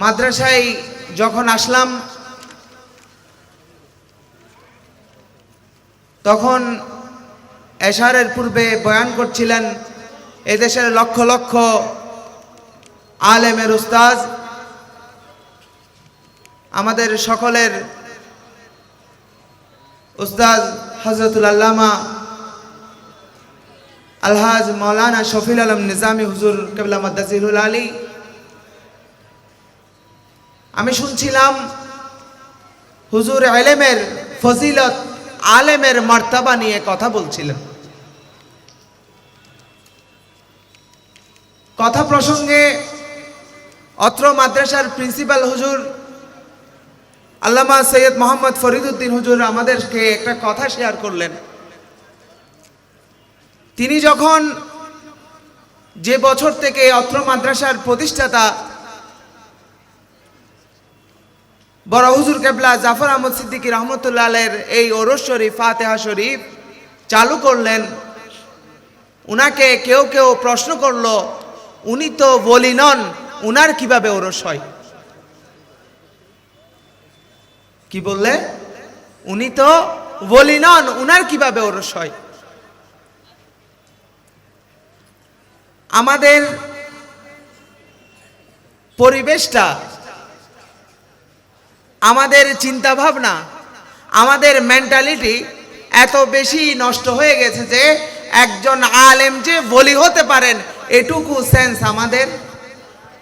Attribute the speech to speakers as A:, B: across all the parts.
A: মাদ্রাসায় যখন আসলাম, তখন এশারের পূর্বে বয়ান করছিলেন, এদেশের লক্ষ লক্ষ আলেমের উস্তাজ আমাদের সকলের উস্তাজ হজরতুল আল্লামা আলহাজ মৌলানা শফিল আলম নিজামী হুজুর কেবলা মাদ্দাজিরুল আলী আমি শুনছিলাম হুজুর আলেমের ফজিলত আলেমের মর্তাবা নিয়ে কথা বলছিলেন। কথা প্রসঙ্গে অত্র মাদ্রাসার প্রিন্সিপাল হুজুর আল্লামা সৈয়দ মোহাম্মদ ফরিদুদ্দিন হুজুর আমাদেরকে একটা কথা শেয়ার করলেন। তিনি যখন যে বছর থেকে অত্র মাদ্রাসার প্রতিষ্ঠাতা বড় হুজুর কেবলা জাফর আহমদ সিদ্দিকী রহমতুল্লাহ এই ওরস শরীফ, ফাতেহা শরীফ চালু করলেন। উনাকে কেউ কেউ প্রশ্ন করল, উনি তো বলি নন, উনার কীভাবে ওরস হয়? কি বললে? উনি তো বলি নন, উনার কীভাবে ওরস হয়? আমাদের পরিবেশটা আমাদের চিন্তা ভাবনা আমাদের মেন্টালিটি এত বেশি নষ্ট হয়ে গেছে যে একজন আলেম যে বলি হতে পারেন, এটুকু সেন্স আমাদের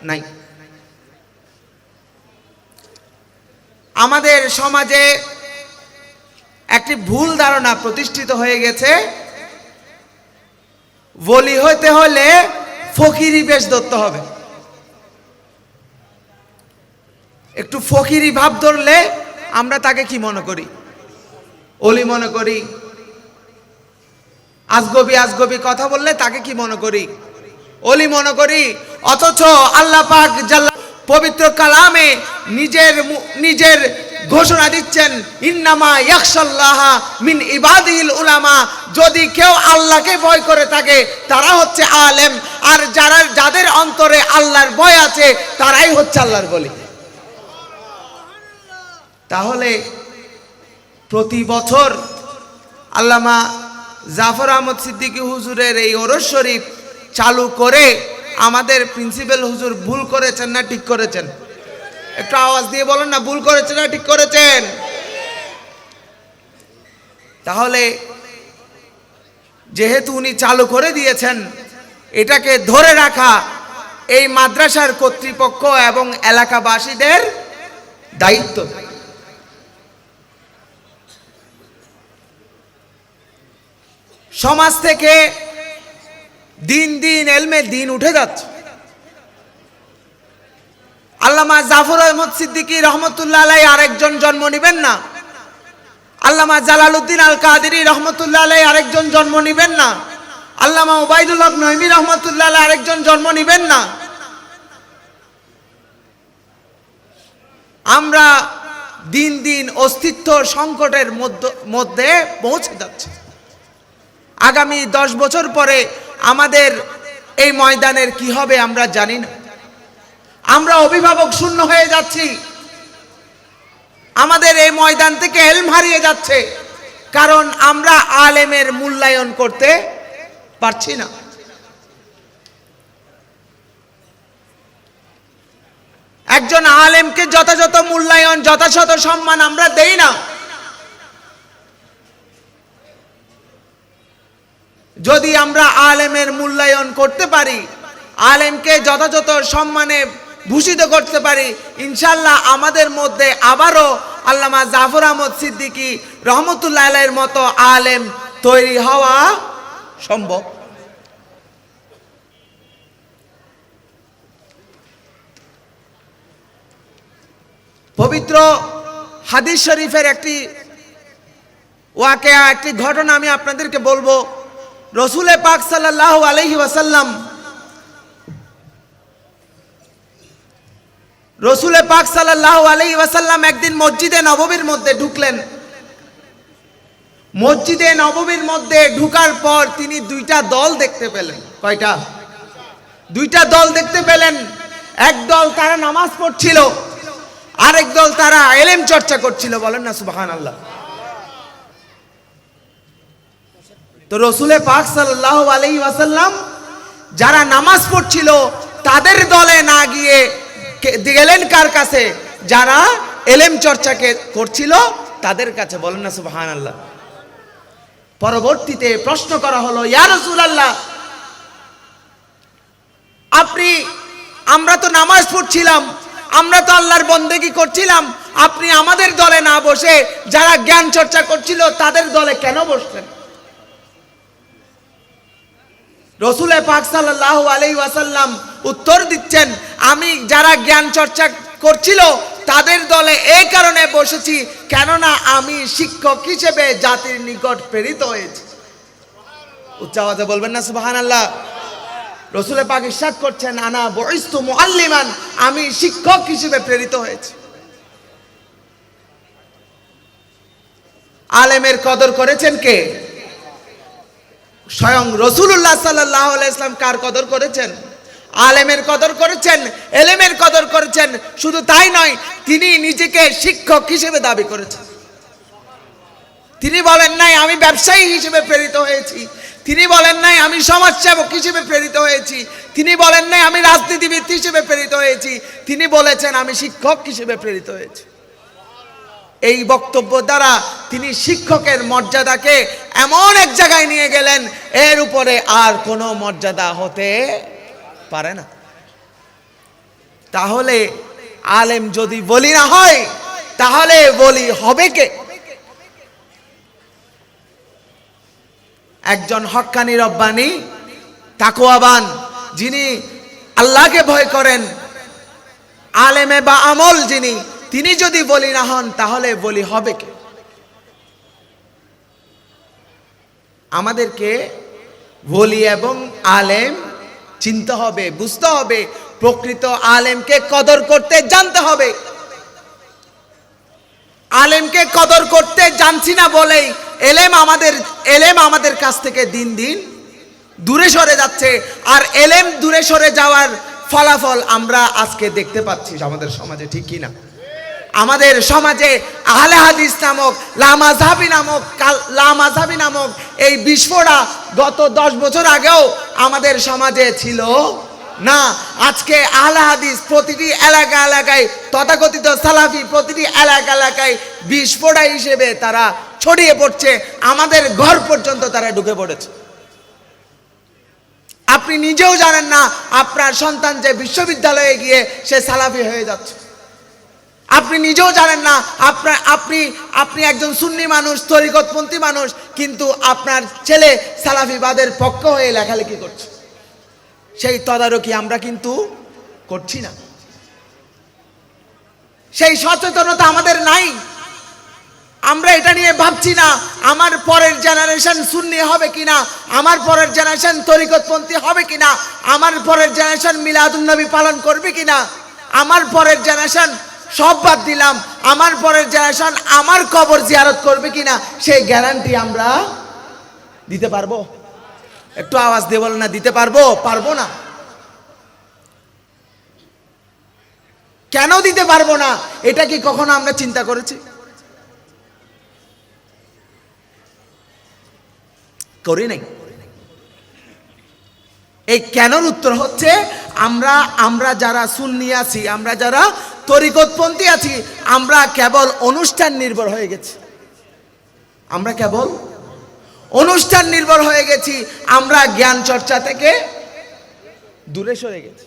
A: নাই। আমাদের সমাজে একটি ভুল ধারণা প্রতিষ্ঠিত হয়ে গেছে। বলি হতে হলে ফকিরি বেশ ধরতে হবে। একটু ফকিরি ভাব ধরলে আমরা তাকে কি মনে করি? অলি মনে করি। আজগবি আজগবি কথা বললে তাকে কি মনে করি? অলি মনে করি। অথচ আল্লাহ পাক জাল্লা পবিত্র কালামে নিজের নিজের ঘোষণা দিচ্ছেন, ইন্নামা ইয়াকশাল্লাহ মিন ইবাদিহিল উলামা। যদি কেউ আল্লাহকে ভয় করে থাকে, তারা হচ্ছে আলেম। আর যারা যাদের অন্তরে আল্লাহর ভয় আছে, তারাই হচ্ছে আল্লাহর বলি। তাহলে প্রতি বছর আল্লামা জাফর আহমদ সিদ্দিকী হুজুরের এই ওরস শরীফ চালু করে আমাদের প্রিন্সিপাল হুজুর ভুল করেছেন না ঠিক করেছেন? একটু আওয়াজ দিয়ে বলেন না, ভুল করেছেন না ঠিক করেছেন? তাহলে যেহেতু উনি চালু করে দিয়েছেন, এটাকে ধরে রাখা এই মাদ্রাসার কর্তৃপক্ষ এবং এলাকাবাসীদের দায়িত্ব। সমাজ থেকে দিন দিন এলমে দিন উঠে যাচ্ছে। আল্লামা জাফর আহমদ সিদ্দিকী রহমতুল্লাহ আলাই আরেকজন জন্ম নিবেন না। আল্লামা জালালউদ্দিন আল কাদেরি রহমতুল্লাহ আলাই আরেকজন জন্ম নিবেন না। আল্লামা ওবায়দুল হক নহিমি রহমতুল্লাহ আলাই আরেকজন জন্ম নিবেন না। আমরা দিন দিন অস্তিত্ব সংকটের মধ্য- মধ্যে পৌঁছে যাচ্ছি। আগামী দশ বছর পরে আমাদের এই ময়দানের কি হবে আমরা জানি না। আমরা অভিভাবক শূন্য হয়ে যাচ্ছি। আমাদের এই ময়দান থেকে এলম হারিয়ে যাচ্ছে। কারণ আমরা আলেমের মূল্যায়ন করতে পারছি না। একজন আলেমকে যথাযথ মূল্যায়ন, যথাযথ সম্মান আমরা দেই না। যদি আমরা আলেমের মূল্যায়ন করতে পারি, আলেমকে যথাযথ সম্মানে ভূষিত করতে পারি, ইনশাল্লাহ আমাদের মধ্যে আবারও আল্লামা জাফর আহমদ সিদ্দিকী রহমতুল্লাহ আলাইয়ের মতো আলেম তৈরি হওয়া সম্ভব। পবিত্র হাদিস শরীফের একটি ওয়াকে একটি ঘটনা আমি আপনাদেরকে বলব। রসুলে পাক সাল্লাহ আলহি ওয়াসাল্লাম রসুলে পাক সাল্লাহ আলহি ওয়াসাল্লাম একদিন মসজিদে নববীর মধ্যে ঢুকলেন। মসজিদে নববীর মধ্যে ঢুকার পর তিনি দুইটা দল দেখতে পেলেন। কয়টা? দুইটা দল দেখতে পেলেন। একদল তারা নামাজ পড়ছিল, আরেক দল তারা এলেম চর্চা করছিল। বলেন না সুবাহান আল্লাহ তো রসুলে পাক সাল্লাহ আলাই ওয়াসাল্লাম যারা নামাজ পড়ছিল, তাদের দলে না গিয়ে গেলেন কার কাছে? যারা এলেম চর্চাকে করছিল, তাদের কাছে বলেন না সুবাহান আল্লাহ পরবর্তীতে প্রশ্ন করা হলো, ইয়া রসুল আল্লাহ আপনি, আমরা তো নামাজ পড়ছিলাম, আমরা তো আল্লাহর বন্দেগি করছিলাম, আপনি আমাদের দলে না বসে যারা জ্ঞান চর্চা করছিল, তাদের দলে কেন বসলেন? রসুলে পাক সাল্লাহ আলাই ওয়াসাল্লাম উত্তর দিচ্ছেন, আমি যারা জ্ঞান চর্চা করছিল, তাদের দলে এই কারণে বসেছি, কেননা আমি শিক্ষক হিসেবে জাতির নিকট প্রেরিত হয়েছি। উচ্চ বলবেন না সুবাহান আল্লাহ রসুলে পাক ইরশাদ করছেন, আনা বইস্তু মুআল্লিমান, আমি শিক্ষক হিসেবে প্রেরিত হয়েছি। আলেমের কদর করেছেন কে? স্বয়ং রসুল্লাহ সাল্লাহ কার কদর করেছেন? আলেমের কদর করেছেন? এলেমের কদর করেছেন? শুধু তাই নয়, তিনি নিজেকে শিক্ষক হিসেবে দাবি করেছেন। তিনি বলেন নাই, আমি ব্যবসায়ী হিসেবে প্রেরিত হয়েছি। তিনি বলেন নাই, আমি সমাজসেবক হিসেবে প্রেরিত হয়েছি। তিনি বলেন নাই, আমি রাজনীতিবিদ হিসেবে প্রেরিত হয়েছি। তিনি বলেছেন, আমি শিক্ষক হিসেবে প্রেরিত হয়েছি। এই বক্তব্য দ্বারা তিনি শিক্ষকের মর্যাদাকে এমন এক জায়গায় নিয়ে গেলেন, এর উপরে আর কোনো মর্যাদা হতে পারে না। তাহলে আলেম যদি বলি না হয়, তাহলে বলি হবে কে? একজন হক্কানি রব্বানি তাকোয়াবান যিনি আল্লাহকে ভয় করেন, আলেমে বা আমল যিনি তিনি যদি বলি না হন, তাহলে বলি হবে কে? আমাদেরকে বলি এবং আলেম চিনতে হবে, বুঝতে হবে, প্রকৃত আলেমকে কদর করতে জানতে হবে। আলেমকে কদর করতে জানছি না বলেই এলেম আমাদের এলেম আমাদের কাছ থেকে দিন দিন দূরে সরে যাচ্ছে, আর এলেম দূরে সরে যাওয়ার ফলাফল আমরা আজকে দেখতে পাচ্ছি আমাদের সমাজে, ঠিক কি না? আমাদের সমাজে আহলে হাদিস নামক লামাজাবি নামক লামাজাবি নামক এই বিস্ফোরা গত দশ বছর আগেও আমাদের সমাজে ছিল না। আজকে আহলে হাদিস প্রতিটি এলাকা এলাকায়, তথাকথিত সালাফি প্রতিটি এলাকা এলাকায় বিস্ফোরা হিসেবে তারা ছড়িয়ে পড়ছে। আমাদের ঘর পর্যন্ত তারা ঢুকে পড়েছে। আপনি নিজেও জানেন না, আপনার সন্তান যে বিশ্ববিদ্যালয়ে গিয়ে সে সালাফি হয়ে যাচ্ছে। আপনি নিজেও জানেন না, আপনার, আপনি আপনি একজন সুন্নি মানুষ, তরিকতপন্থী মানুষ, কিন্তু আপনার ছেলে সালাফিবাদের পক্ষ হয়ে লেখালেখি করছে। সেই তদারকি আমরা কিন্তু করছি না। সেই সচেতনতা আমাদের নাই। আমরা এটা নিয়ে ভাবছি না, আমার পরের জেনারেশন সুন্নি হবে কিনা, আমার পরের জেনারেশন তরিকতপন্থী হবে কিনা, আমার পরের জেনারেশন মিলাদুন্নবী পালন করবে কিনা, আমার পরের জেনারেশন সব বাদ দিলাম। আমার পরের জেনারেশন আমার কবর জিয়ারত করবে কিনা, সেই গ্যারান্টি আমরা দিতে পারব। একটু আওয়াজ দিয়ে বলো না, দিতে পারব? পারব না। কেন দিতে পারব না? এটা কি কখনো আমরা চিন্তা করেছি? করি নাই। এই কেনর উত্তর হচ্ছে, আমরা আমরা যারা সুন্নি আছি, আমরা যারা তরিকতপন্থী আছি, আমরা কেবল অনুষ্ঠান নির্ভর হয়ে গেছি। আমরা কেবল অনুষ্ঠান নির্ভর হয়ে গেছি, আমরা জ্ঞান চর্চা থেকে দূরে সরে গেছি।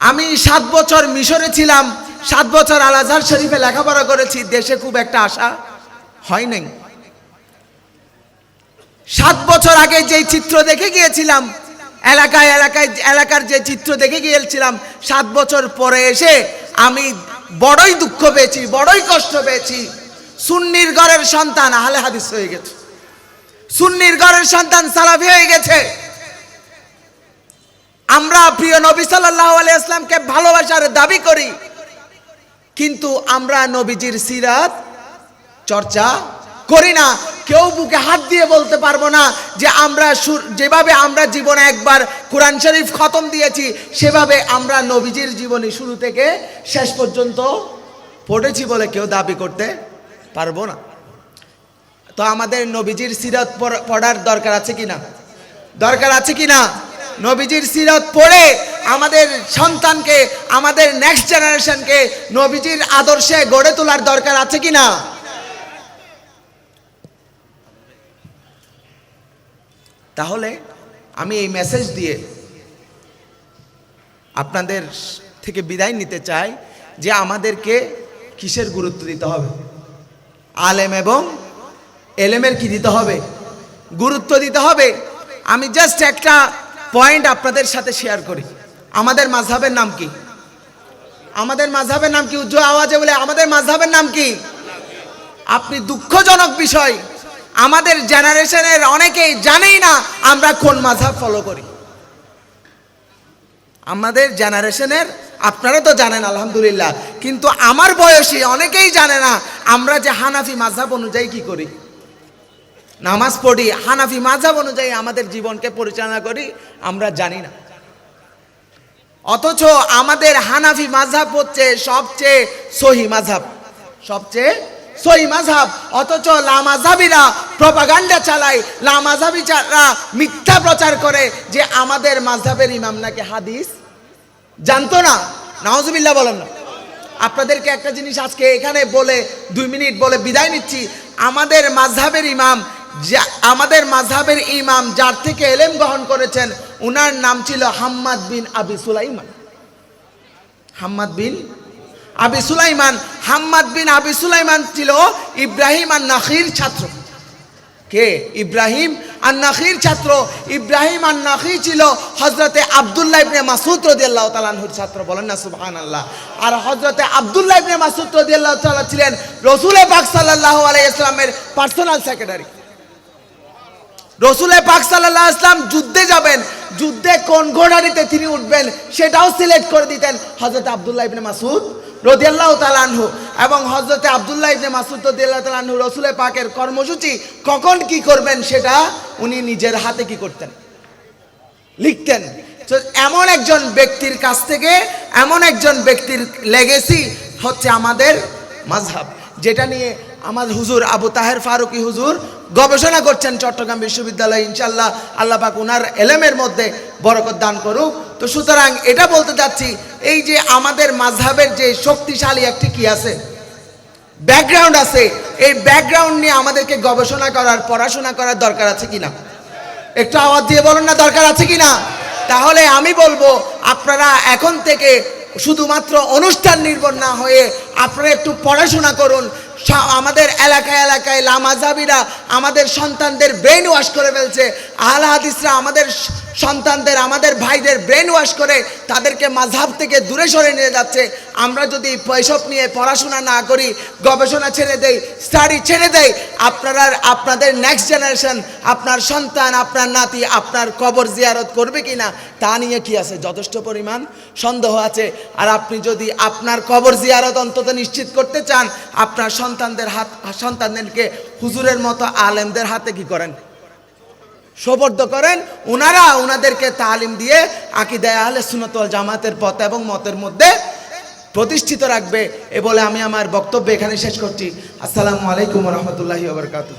A: আমি সাত বছর মিশরে ছিলাম, সাত বছর আল আজহার শরীফে লেখাপড়া করেছি, দেশে খুব একটা আশা হয় নাই। সাত বছর আগে যেই চিত্র দেখে গিয়েছিলাম এলাকায় এলাকায় এলাকার যে চিত্র দেখে গিয়েছিলাম, সাত বছর পরে এসে আমি বড়ই দুঃখ পেয়েছি, বড়ই কষ্ট পেয়েছি। সুন্নির ঘরের সন্তান, আহলে হাদিস হয়ে গেছে। সুন্নির ঘরের সন্তান সালাফি হয়ে গেছে। আমরা প্রিয় নবী সাল্লাল্লাহু আলাইহি আসলামকে ভালোবাসার দাবি করি। কিন্তু আমরা নবীজির সিরাত, চর্চা করি না। কেউ বুকে হাত দিয়ে বলতে পারব না যে আমরা যেভাবে আমরা জীবনে একবার কোরআন শরীফ খতম দিয়েছি, সেভাবে আমরা নবীজির জীবনী শুরু থেকে শেষ পর্যন্ত পড়েছি বলে কেউ দাবি করতে পারব না। তো আমাদের নবীজির সিরত পড়- পড়ার দরকার আছে কি না দরকার আছে কি না নবীজির সিরত পড়ে আমাদের সন্তানকে, আমাদের নেক্সট জেনারেশনকে নবীজির আদর্শে গড়ে তোলার দরকার আছে কি না তাহলে আমি এই মেসেজ দিয়ে আপনাদের থেকে বিদায় নিতে চাই যে আমাদেরকে কিসের গুরুত্ব দিতে হবে? আলেম এবং এলেমের কি দিতে হবে? গুরুত্ব দিতে হবে। আমি জাস্ট একটা পয়েন্ট আপনাদের সাথে শেয়ার করি। আমাদের মাঝহাবের নাম কি? আমাদের মাঝহাবের নাম কি? উজ্জ্বল আওয়াজে বলে, আমাদের মাঝহাবের নাম কি? আপনি দুঃখজনক বিষয় আমাদের জেনারেশনের অনেকেই জানেই না আমরা কোন মাঝহাব ফলো করি। আমাদের জেনারেশনের, আপনারা তো জানেন আলহামদুলিল্লাহ, কিন্তু আমার বয়সী অনেকেই জানে না আমরা যে হানাফি মাঝহাব অনুযায়ী কি করি। নামাজ পড়ি, হানাফি মাঝহাব অনুযায়ী আমাদের জীবনকে পরিচালনা করি, আমরা জানি না। অথচ আমাদের হানাফি মাঝহাব হচ্ছে সবচেয়ে সহি মাঝহাব, সবচেয়ে সহি মাঝহাব, অথচ লামাঝাবিরা প্রপাগান্ডা চালায়। লামাঝাবিরা মিথ্যা প্রচার করে যে আমাদের মাঝহাবের ইমাম নাকি হাদিস। জানতো না? নাওজুবিল্লাহ বলেন না। আপনাদেরকে একটা জিনিস আজকে এখানে বলে, দুই মিনিট বলে বিদায় নিচ্ছি। আমাদের মাঝহাবের ইমাম যা, আমাদের মাঝহাবের ইমাম যার থেকে এলেম গ্রহণ করেছেন, উনার নাম ছিল হাম্মাদ বিন আবি সুলাইমান। হাম্মাদ বিন আবি সুলাইমান হাম্মাদ বিন আবি সুলাইমান ছিল ইব্রাহিম আর নাখির ছাত্র। কে? ইব্রাহিম আর নাখির ছাত্র। ইব্রাহিম আর নাখি ছিল হজরতে আবদুল্লাহ ইবনে মাসুদ রাদিয়াল্লাহু তাআলার ছাত্র। বলেন না, সুবহানাল্লাহ। আর হজরতে আবদুল্লাহ ইবনে মাসুদ রাদিয়াল্লাহু তাআলা ছিলেন রসুলে পাক সাল্লাল্লাহু আলাইহি ইসলামের পার্সোনাল সেক্রেটারি রসুলে পাক সাল্লাহ ইসলাম যুদ্ধে যাবেন। যুদ্ধে কোন ঘোড়ারিতে তিনি উঠবেন সেটাও সিলেক্ট করে দিতেন হজরত আবদুল্লাহ ইবনে মাসুদ রদিয়াল্লাহ তালানহু এবং হজরতে আবদুল্লাহ ইবনে মাসুদ রদিয়াল্লাহ তালানহু রসুলের পাকের কর্মসূচি কখন কি করবেন সেটা উনি নিজের হাতে কি করতেন? লিখতেন। এমন একজন ব্যক্তির কাছ থেকে এমন একজন ব্যক্তির লেগেসি হচ্ছে আমাদের মাঝহাব যেটা নিয়ে আমাদের হুজুর আবু তাহের ফারুকি হুজুর গবেষণা করছেন চট্টগ্রাম বিশ্ববিদ্যালয়ে ইনশাল্লাহ আল্লাহ পাক উনার এলেমের মধ্যে বরকত দান করুক। তো সুতরাং এটা বলতে চাচ্ছি, এই যে আমাদের মাঝহাবের যে শক্তিশালী একটি কি আছে? ব্যাকগ্রাউন্ড আছে। এই ব্যাকগ্রাউন্ড নিয়ে আমাদেরকে গবেষণা করার, পড়াশোনা করার দরকার আছে কিনা? একটু আওয়াজ দিয়ে বলুন না, দরকার আছে কিনা? তাহলে আমি বলব, আপনারা এখন থেকে শুধুমাত্র অনুষ্ঠান নির্ভর না হয়ে আপনারা একটু পড়াশোনা করুন আমাদের এলাকায় এলাকায় লামাজাবিরা আমাদের সন্তানদের ব্রেন ওয়াশ করে ফেলছে। আহলা হাদিসরা আমাদের সন্তানদের, আমাদের ভাইদের ব্রেন ওয়াশ করে তাদেরকে মাঝাব থেকে দূরে সরে নিয়ে যাচ্ছে। আমরা যদি পয়সব নিয়ে পড়াশোনা না করি, গবেষণা ছেড়ে দেই স্টাডি ছেড়ে দেই, আপনারা, আপনাদের নেক্সট জেনারেশন আপনার সন্তান, আপনার নাতি, আপনার কবর জিয়ারত করবে কি না তা নিয়ে কি আছে? যথেষ্ট পরিমাণ সন্দেহ আছে। আর আপনি যদি আপনার কবর জিয়ারত অন্তত নিশ্চিত করতে চান, আপনার সন্তানদের হাত, সন্তানদেরকে হুজুরের মতো আলেমদের হাতে কি করেন? সোবর্দ করেন। ওনারা ওনাদেরকে তালিম দিয়ে আঁকি দেয়া হলে সুনতল জামাতের পথ এবং মতের মধ্যে প্রতিষ্ঠিত রাখবে এ বলে আমি আমার বক্তব্য এখানে শেষ করছি। আসসালামু আলাইকুম রহমতুল্লাহি ওবরকাত